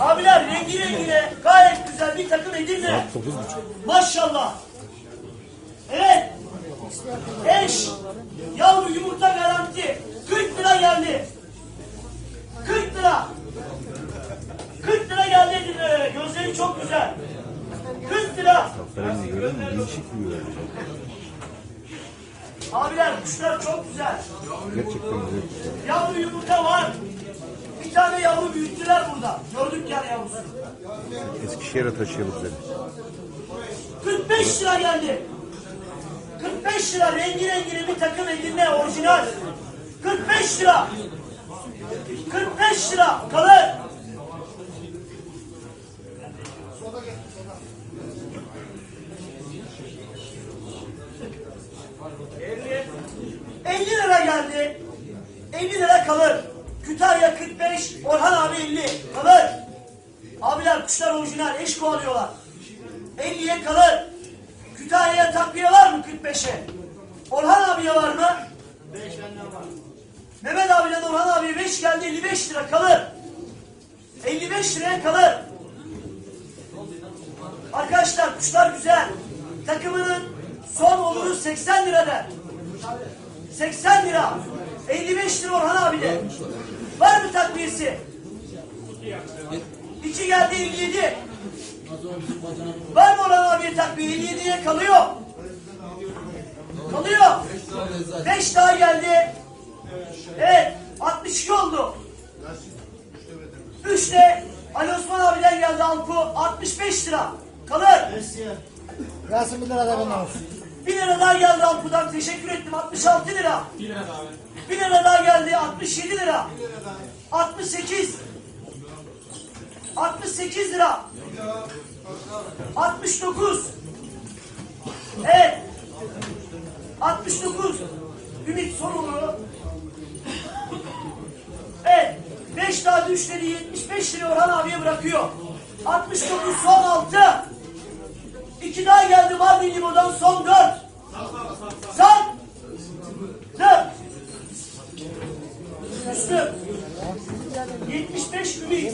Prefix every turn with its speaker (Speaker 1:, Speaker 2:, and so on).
Speaker 1: Abiler rengi rengine gayet güzel bir takım Edirne. Maşallah. Evet. Eş. Yavru yumurta garanti. 40 lira geldi. 40 lira. 40 lira geldi Edirne'ye. Gözleri çok güzel. 40 lira. Abiler kuşlar çok güzel.
Speaker 2: Gerçekten güzel.
Speaker 1: Yavru yumurta var. Tane yavru büyüttüler burada. Gördük yani yavrusu.
Speaker 2: Eskişehir'e taşıyalım seni.
Speaker 1: 45 lira geldi. 45 lira rengi rengine bir takım Edirne orijinal. 45 lira. 45 lira kalır. ...50 lira geldi. 50 lira kalır. Kütahya 45, Orhan abi 50 kalır. Abiler kuşlar orijinal, eş kovalıyorlar. 50'ye kalır. Kütahya'ya takviye var mı 45'e? Orhan abiye var mı? 5 var. Mehmet abiyle Orhan abiye 5 geldi 55 lira kalır. 55 liraya kalır. Arkadaşlar kuşlar güzel. Takımının son oluru 80 lirada. 80 lira. 55 lira Orhan abide. Var mı takviyesi? 2 geldi 57. Var mı Orhan abiye takviye? 57'ye kalıyor. Kalıyor. 5 daha geldi. Evet. 62 oldu. 3 de Ali Osman abiden geldi Alpu. 65 lira. Kalır.
Speaker 3: Da benden olsun.
Speaker 1: 1 lira daha geldi Alpu'dan. Teşekkür ettim. 66 lira. 1 lira daha. 1 lira daha geldi. 67 lira. 68. 68 lira. 69. Evet. 69. Ümit olur. Evet. 5 daha düşleri 75 lira Orhan abiye bırakıyor. 69 son 6. 2 daha geldi Mardin Limo'dan son 4. Son 4. Üstü. 75 Ümit.